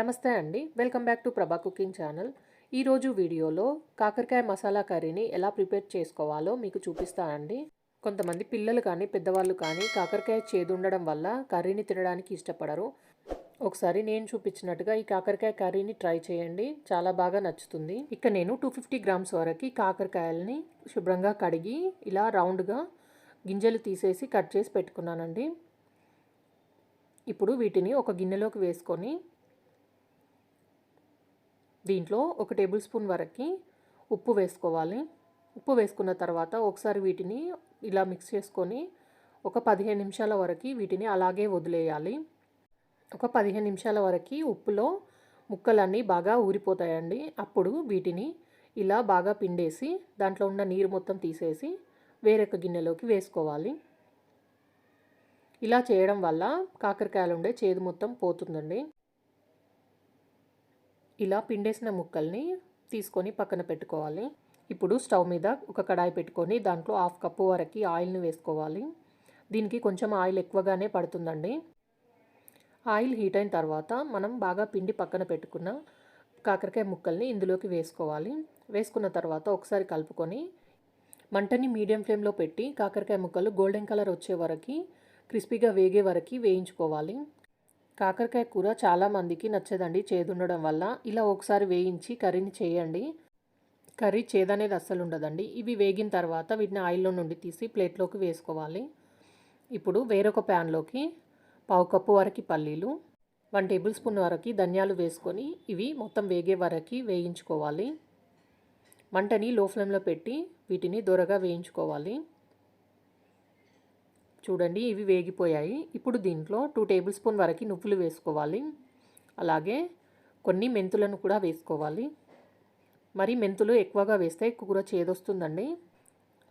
నమస్తే అండి. Welcome back to Prabha cooking channel. ఈరోజు వీడియోలో కాకరకాయ మసాలా కర్రీని ఎలా ప్రిపేర్ చేసుకోవాలో మీకు చూపిస్తానండి కొంతమంది పిల్లలు కానీ పెద్దవాళ్ళు కానీ కాకరకాయ చేదు ఉండడం వల్ల కర్రీని తినడానికి ఇష్టపడరు. ఒకసారి నేను చూపించినట్టుగా ఈ కాకరకాయ కర్రీని ట్రై చేయండి. చాలా బాగా నచ్చుతుంది. ఇక నేను టూ ఫిఫ్టీ గ్రామ్స్ వరకు కాకరకాయలని శుభ్రంగా కడిగి ఇలా రౌండ్గా గింజలు తీసేసి కట్ చేసి పెట్టుకున్నానండి. ఇప్పుడు వీటిని ఒక గిన్నెలోకి వేసుకొని దీంట్లో ఒక టేబుల్ స్పూన్ వరకు ఉప్పు వేసుకోవాలి. ఉప్పు వేసుకున్న తర్వాత ఒకసారి వీటిని ఇలా మిక్స్ చేసుకొని ఒక పదిహేను నిమిషాల వరకు వీటిని అలాగే వదిలేయాలి. ఒక పదిహేను నిమిషాల వరకు ఉప్పులో ముక్కలన్నీ బాగా ఊరిపోతాయండి. అప్పుడు వీటిని ఇలా బాగా పిండేసి దాంట్లో ఉన్న నీరు మొత్తం తీసేసి వేరొక గిన్నెలోకి వేసుకోవాలి. ఇలా చేయడం వల్ల కాకరకాయలు ఉండే చేదు మొత్తం పోతుందండి. ఇలా పిండేసిన ముక్కల్ని తీసుకొని పక్కన పెట్టుకోవాలి. ఇప్పుడు స్టవ్ మీద ఒక కడాయి పెట్టుకొని దాంట్లో హాఫ్ కప్పు వరకు ఆయిల్ని వేసుకోవాలి. దీనికి కొంచెం ఆయిల్ ఎక్కువగానే పడుతుందండి. ఆయిల్ హీట్ అయిన తర్వాత మనం బాగా పిండి పక్కన పెట్టుకున్న కాకరకాయ ముక్కల్ని ఇందులోకి వేసుకోవాలి. వేసుకున్న తర్వాత ఒకసారి కలుపుకొని మంటని మీడియం ఫ్లేమ్లో పెట్టి కాకరకాయ ముక్కలు గోల్డెన్ కలర్ వచ్చే వరకు క్రిస్పీగా వేగే వరకు వేయించుకోవాలి. కాకరకాయ కూర చాలామందికి నచ్చదండి చేదుండడం వల్ల. ఇలా ఒకసారి వేయించి కర్రీని చేయండి. కర్రీ చేదనేది అస్సలు ఉండదండి. ఇవి వేగిన తర్వాత వీటిని ఆయిల్లో నుండి తీసి ప్లేట్లోకి వేసుకోవాలి. ఇప్పుడు వేరొక ప్యాన్లోకి పావు కప్పు వరకు పల్లీలు వన్ టేబుల్ స్పూన్ వరకు ధనియాలు వేసుకొని ఇవి మొత్తం వేగే వరకు వేయించుకోవాలి. మంటని లో ఫ్లేమ్లో పెట్టి వీటిని దొరగా వేయించుకోవాలి. చూడండి ఇవి వేగిపోయాయి. ఇప్పుడు దీంట్లో టూ టేబుల్ స్పూన్ వరకు నువ్వులు వేసుకోవాలి. అలాగే కొన్ని మెంతులను కూడా వేసుకోవాలి. మరి మెంతులు ఎక్కువగా వేస్తే కూర చేదొస్తుందండి.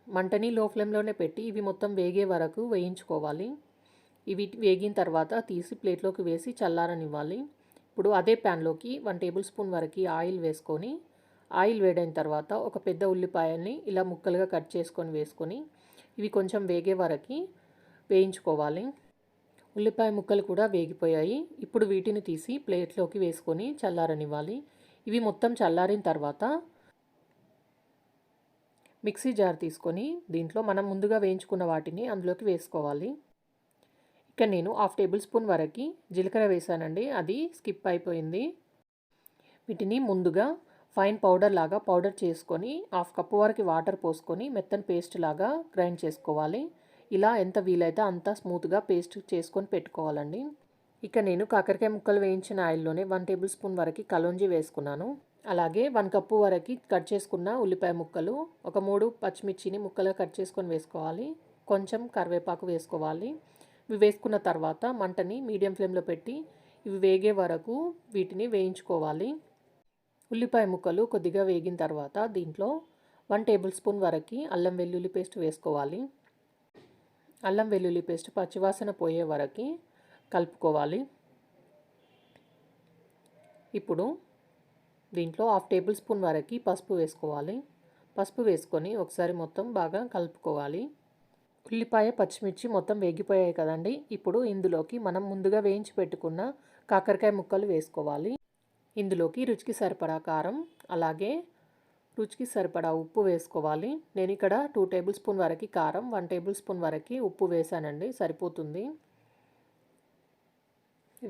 మంటని లో ఫ్లేమ్లోనే పెట్టి ఇవి మొత్తం వేగే వరకు వేయించుకోవాలి. ఇవి వేగిన తర్వాత తీసి ప్లేట్లోకి వేసి చల్లారనివ్వాలి. ఇప్పుడు అదే ప్యాన్లోకి వన్ టేబుల్ స్పూన్ వరకు ఆయిల్ వేసుకొని ఆయిల్ వేడైన తర్వాత ఒక పెద్ద ఉల్లిపాయల్ని ఇలా ముక్కలుగా కట్ చేసుకొని వేసుకొని ఇవి కొంచెం వేగే వరకు వేయించుకోవాలి. ఉల్లిపాయ ముక్కలు కూడా వేగిపోయాయి. ఇప్పుడు వీటిని తీసి ప్లేట్లోకి వేసుకొని చల్లారనివ్వాలి. ఇవి మొత్తం చల్లారిన తర్వాత మిక్సీ జార్ తీసుకొని దీంట్లో మనం ముందుగా వేయించుకున్న వాటిని అందులోకి వేసుకోవాలి. ఇక నేను హాఫ్ టేబుల్ స్పూన్ వరకు జీలకర్ర వేసానండి. అది స్కిప్ అయిపోయింది. వీటిని ముందుగా ఫైన్ పౌడర్ లాగా పౌడర్ చేసుకొని హాఫ్ కప్పు వరకు వాటర్ పోసుకొని మెత్తని పేస్ట్ లాగా గ్రైండ్ చేసుకోవాలి. ఇలా ఎంత వీలైతే అంత స్మూత్గా పేస్ట్ చేసుకొని పెట్టుకోవాలండి. ఇక నేను కాకరకాయ ముక్కలు వేయించిన ఆయిల్లోనే వన్ టేబుల్ స్పూన్ వరకు కలోంజి వేసుకున్నాను. అలాగే వన్ కప్పు వరకు కట్ చేసుకున్న ఉల్లిపాయ ముక్కలు ఒక మూడు పచ్చిమిర్చిని ముక్కలుగా కట్ చేసుకొని వేసుకోవాలి. కొంచెం కరివేపాకు వేసుకోవాలి. ఇవి వేసుకున్న తర్వాత మంటని మీడియం ఫ్లేమ్లో పెట్టి ఇవి వేగే వరకు వీటిని వేయించుకోవాలి. ఉల్లిపాయ ముక్కలు కొద్దిగా వేగిన తర్వాత దీంట్లో వన్ టేబుల్ స్పూన్ వరకు అల్లం వెల్లుల్లి పేస్ట్ వేసుకోవాలి. అల్లం వెల్లుల్లి పేస్ట్ పచ్చివాసన పోయే వరకు కలుపుకోవాలి. ఇప్పుడు దీంట్లో హాఫ్ టేబుల్ స్పూన్ వరకు పసుపు వేసుకోవాలి. పసుపు వేసుకొని ఒకసారి మొత్తం బాగా కలుపుకోవాలి. ఉల్లిపాయ పచ్చిమిర్చి మొత్తం వేగిపోయాయి కదండి. ఇప్పుడు ఇందులోకి మనం ముందుగా వేయించి పెట్టుకున్న కాకరకాయ ముక్కలు వేసుకోవాలి. ఇందులోకి రుచికి సరిపడా కారం అలాగే రుచికి సరిపడా ఉప్పు వేసుకోవాలి. నేను ఇక్కడ టూ టేబుల్ స్పూన్ వరకు కారం వన్ టేబుల్ స్పూన్ వరకు ఉప్పు వేసానండి. సరిపోతుంది.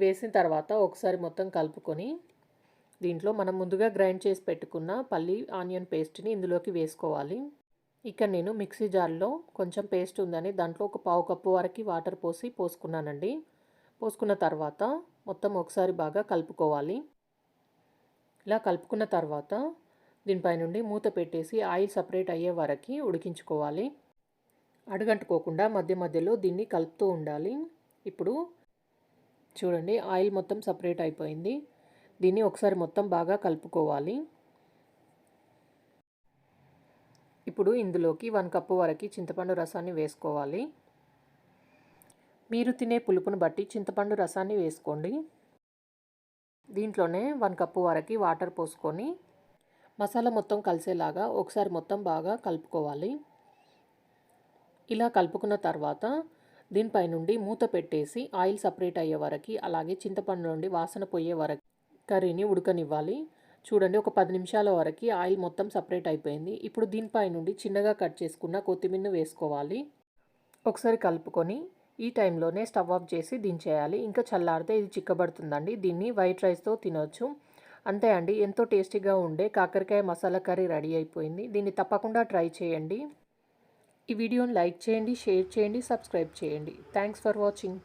వేసిన తర్వాత ఒకసారి మొత్తం కలుపుకొని దీంట్లో మనం ముందుగా గ్రైండ్ చేసి పెట్టుకున్న పల్లి ఆనియన్ పేస్ట్ని ఇందులోకి వేసుకోవాలి. ఇక్కడ నేను మిక్సీ జార్లో కొంచెం పేస్ట్ ఉందని దాంట్లో ఒక పావు కప్పు వరకు వాటర్ పోసి పోసుకున్నానండి. పోసుకున్న తర్వాత మొత్తం ఒకసారి బాగా కలుపుకోవాలి. ఇలా కలుపుకున్న తర్వాత దీనిపై నుండి మూత పెట్టేసి ఆయిల్ సపరేట్ అయ్యే వరకు ఉడికించుకోవాలి. అడుగంటుకోకుండా మధ్య మధ్యలో దీన్ని కలుపుతూ ఉండాలి. ఇప్పుడు చూడండి ఆయిల్ మొత్తం సపరేట్ అయిపోయింది. దీన్ని ఒకసారి మొత్తం బాగా కలుపుకోవాలి. ఇప్పుడు ఇందులోకి వన్ కప్పు వరకు చింతపండు రసాన్ని వేసుకోవాలి. మీరు తినే పులుపును బట్టి చింతపండు రసాన్ని వేసుకోండి. దీంట్లోనే వన్ కప్పు వరకు వాటర్ పోసుకొని మసాలా మొత్తం కలిసేలాగా ఒకసారి మొత్తం బాగా కలుపుకోవాలి. ఇలా కలుపుకున్న తర్వాత దీనిపై నుండి మూత పెట్టేసి ఆయిల్ సపరేట్ అయ్యే వరకు అలాగే చింతపండు నుండి వాసన పోయే వరకు కర్రీని ఉడకనివ్వాలి. చూడండి ఒక పది నిమిషాల వరకు ఆయిల్ మొత్తం సపరేట్ అయిపోయింది. ఇప్పుడు దీనిపై నుండి చిన్నగా కట్ చేసుకున్న కొత్తిమీరను వేసుకోవాలి. ఒకసారి కలుపుకొని ఈ టైంలోనే స్టవ్ ఆఫ్ చేసి దించేయాలి. ఇంకా చల్లారితే ఇది చిక్కబడుతుందండి. దీన్ని వైట్ రైస్తో తినొచ్చు. అంతే అండి. ఎంతో టేస్టీగా ఉండే కాకరకాయ మసాలా కర్రీ రెడీ అయిపోయింది. దీన్ని తప్పకుండా ట్రై చేయండి. ఈ వీడియోని లైక్ చేయండి షేర్ చేయండి సబ్స్క్రైబ్ చేయండి. Thanks for watching.